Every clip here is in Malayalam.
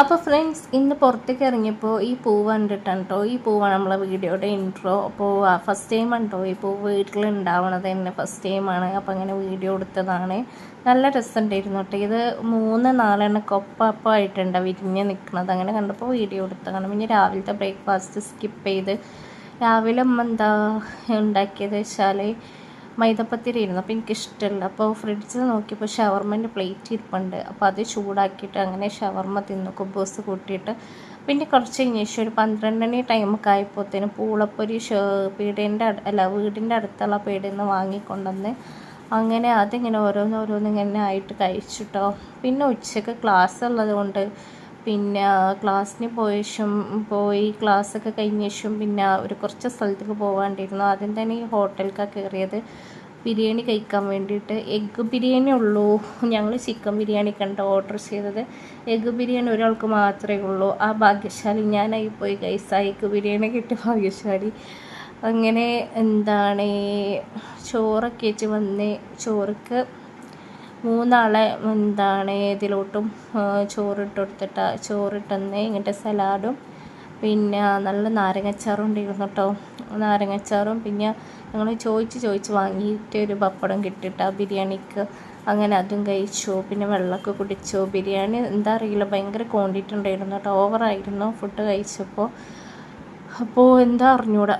അപ്പോൾ ഫ്രണ്ട്സ് ഇന്ന് പുറത്തേക്ക് ഇറങ്ങിയപ്പോൾ ഈ പൂവ് കണ്ടിട്ടാണ് കേട്ടോ ഈ പൂവാണ് നമ്മളെ വീഡിയോയുടെ ഇൻട്രോ അപ്പോൾ ഫസ്റ്റ് ടൈം ഉണ്ടോ? ഈ പൂവ് വീട്ടിലുണ്ടാവണത് തന്നെ ഫസ്റ്റ് ടൈമാണ് അപ്പോൾ അങ്ങനെ വീഡിയോ എടുത്തതാണ്. നല്ല രസമുണ്ടായിരുന്നു കേട്ടോ. ഇത് മൂന്ന് നാലെണ്ണൊക്കെ ഒപ്പമായിട്ടുണ്ട് വിരിഞ്ഞ് നിൽക്കുന്നത് അങ്ങനെ കണ്ടപ്പോൾ വീഡിയോ എടുത്തതാണ്. പിന്നെ രാവിലത്തെ ബ്രേക്ക്ഫാസ്റ്റ് സ്കിപ്പ് ചെയ്ത് രാവിലെ എന്താ ഉണ്ടാക്കിയത് വെച്ചാൽ മൈദപ്പത്തിരി ഇരുന്നു അപ്പോൾ എനിക്കിഷ്ടമല്ല അപ്പോൾ ഫ്രിഡ്ജിൽ നോക്കിയപ്പോൾ ഷവർമ്മന്റെ പ്ലേറ്റ് ഇരിപ്പുണ്ട്. അപ്പോൾ അത് ചൂടാക്കിയിട്ട് അങ്ങനെ ഷവർമ്മ തിന്നു. കുബൂസ് കൂട്ടിയിട്ട്. പിന്നെ കുറച്ച് കഴിഞ്ഞ ശേഷം ഒരു പന്ത്രണ്ട് മണി ടൈമൊക്കെ ആയപ്പോഴത്തേനും പൂളപ്പൊരി പീടേന്റെ അല്ല വീടിന്റെ അടുത്തുള്ള പീടിയിൽ നിന്ന് വാങ്ങിക്കൊണ്ടുവന്ന് അങ്ങനെ അതിങ്ങനെ ഓരോന്ന് ഓരോന്ന് ഇങ്ങനെ ആയിട്ട് കഴിച്ചിട്ടോ പിന്നെ ഉച്ചയ്ക്ക് ക്ലാസ് ഉള്ളത് കൊണ്ട് പിന്നെ ക്ലാസ്സിന് പോയ ശേഷം പോയി ക്ലാസ്സൊക്കെ കഴിഞ്ഞ ശേഷം പിന്നെ ഒരു കുറച്ച് സ്ഥലത്തേക്ക് പോകാണ്ടിരുന്നു ആദ്യം തന്നെ ഈ ഹോട്ടലിലേക്കാണ് കയറിയത് ബിരിയാണി കഴിക്കാൻ വേണ്ടിയിട്ട് എഗ്ഗ് ബിരിയാണി ഉള്ളൂ. ഞങ്ങൾ ചിക്കൻ ബിരിയാണി കണ്ട ഓർഡർ ചെയ്തത്. എഗ്ഗ് ബിരിയാണി ഒരാൾക്ക് മാത്രമേ ഉള്ളൂ. ആ ഭാഗ്യശാലി ഞാനായി പോയി കൈസ എഗ്ഗ് ബിരിയാണി കിട്ടിയ ഭാഗ്യശാലി. അങ്ങനെ എന്താണ് ചോറൊക്കെ വെച്ച് വന്ന് ചോറക്ക് മൂന്നാളെ എന്താണ് ഇതിലോട്ടും ചോറിട്ട് കൊടുത്തിട്ട് ചോറിട്ടെന്ന് ഇങ്ങനത്തെ സലാഡും പിന്നെ നല്ല നാരങ്ങച്ചാറും ഉണ്ടായിരുന്നു കേട്ടോ നാരങ്ങച്ചാറും പിന്നെ ഞങ്ങൾ ചോദിച്ച് ചോദിച്ച് വാങ്ങിയിട്ട് ഒരു പപ്പടം കിട്ടിയിട്ട് ആ ബിരിയാണിക്ക്. അങ്ങനെ അതും കഴിച്ചു. പിന്നെ വെള്ളമൊക്കെ കുടിച്ചു. ബിരിയാണി എന്താ അറിയില്ല ഭയങ്കര ക്വാണ്ടിറ്റി ഉണ്ടായിരുന്നു കേട്ടോ. ഓവറായിരുന്നു ഫുഡ് കഴിച്ചപ്പോൾ അപ്പോൾ എന്താ അറിഞ്ഞൂടാ.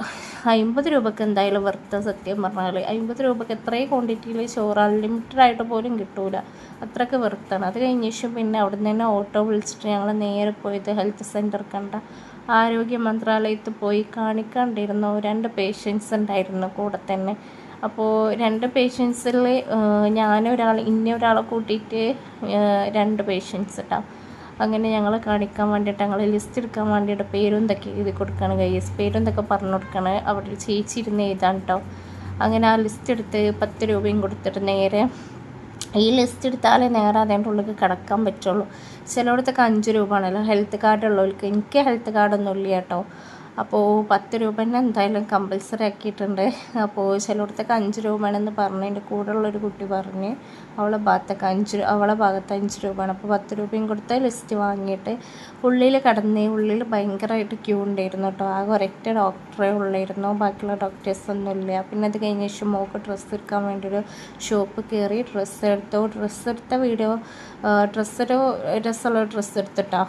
അമ്പത് രൂപക്ക് എന്തായാലും വെറുത്ത സത്യം പറഞ്ഞാൽ അമ്പത് രൂപക്ക് എത്രയും ക്വാണ്ടിറ്റിയിൽ ചോറ് അൺലിമിറ്റഡ് ആയിട്ട് പോലും കിട്ടൂല. അത്രയ്ക്ക് വെറുത്താണ്. അത് കഴിഞ്ഞ ശേഷം പിന്നെ അവിടെ നിന്ന് തന്നെ ഓട്ടോ വിളിച്ചിട്ട് ഞങ്ങൾ നേരെ പോയത് ഹെൽത്ത് സെന്റർ കണ്ട. ആരോഗ്യ മന്ത്രാലയത്തിൽ പോയി കാണിക്കാണ്ടിരുന്നു രണ്ട് പേഷ്യൻസ് ഉണ്ടായിരുന്നു കൂടെ തന്നെ. അപ്പോൾ രണ്ട് പേഷ്യൻസിൽ ഞാനൊരാൾ ഇന്ന ഒരാളെ കൂട്ടിയിട്ട് രണ്ട് പേഷ്യൻസ് ഉണ്ടാവും അങ്ങനെ ഞങ്ങൾ കാണിക്കാൻ വേണ്ടിയിട്ട് ഞങ്ങൾ ലിസ്റ്റ് എടുക്കാൻ വേണ്ടിയിട്ട് പേരും എന്തൊക്കെ എഴുതി കൊടുക്കുകയാണ് കൈസ് പേരും എന്തൊക്കെ പറഞ്ഞു കൊടുക്കുകയാണ് അവിടെ ചേച്ചി ഇരുന്ന് എഴുതാൻ കേട്ടോ അങ്ങനെ ആ ലിസ്റ്റ് എടുത്ത് പത്ത് രൂപയും കൊടുത്തിട്ട് നേരെ ഈ ലിസ്റ്റ് എടുത്താലേ നേരെ അതിന്റെ ഉള്ളിൽ കിടക്കാൻ പറ്റുള്ളൂ. ചിലയിടത്തൊക്കെ അഞ്ച് രൂപ ആണല്ലോ ഹെൽത്ത് കാർഡ് ഉള്ളവർക്ക്. എനിക്ക് ഹെൽത്ത് കാർഡൊന്നും ഇല്ല കേട്ടോ. അപ്പോൾ പത്ത് രൂപേനെ എന്തായാലും കമ്പൽസറി ആക്കിയിട്ടുണ്ട്. അപ്പോൾ ചിലയിടത്തൊക്കെ അഞ്ച് രൂപയാണെന്ന് പറഞ്ഞു എന്റെ കൂടെയുള്ളൊരു കുട്ടി പറഞ്ഞ് അവളെ ഭാഗത്തൊക്കെ അഞ്ച് അവളെ ഭാഗത്ത് അഞ്ച് രൂപയാണ്. അപ്പോൾ പത്ത് രൂപയും കൊടുത്ത് ലിസ്റ്റ് വാങ്ങിയിട്ട് ഉള്ളിൽ കടന്ന് ഉള്ളിൽ ഭയങ്കരമായിട്ട് ക്യൂ ഉണ്ടായിരുന്നു കേട്ടോ. ആകെ ഒരൊറ്റ ഡോക്ടറെ ഉള്ളായിരുന്നു. ബാക്കിയുള്ള ഡോക്ടേഴ്സ് ഒന്നുമില്ല പിന്നെ അത് കഴിഞ്ഞ ശേഷം മോക്ക് ഡ്രസ്സ് എടുക്കാൻ വേണ്ടി ഒരു ഷോപ്പ് കയറി ഡ്രസ്സ് എടുത്തു ഡ്രസ്സ് എടുത്ത വീഡിയോ ഡ്രസ്സൊരു രസമുള്ള ഡ്രസ്സ് എടുത്തിട്ടോ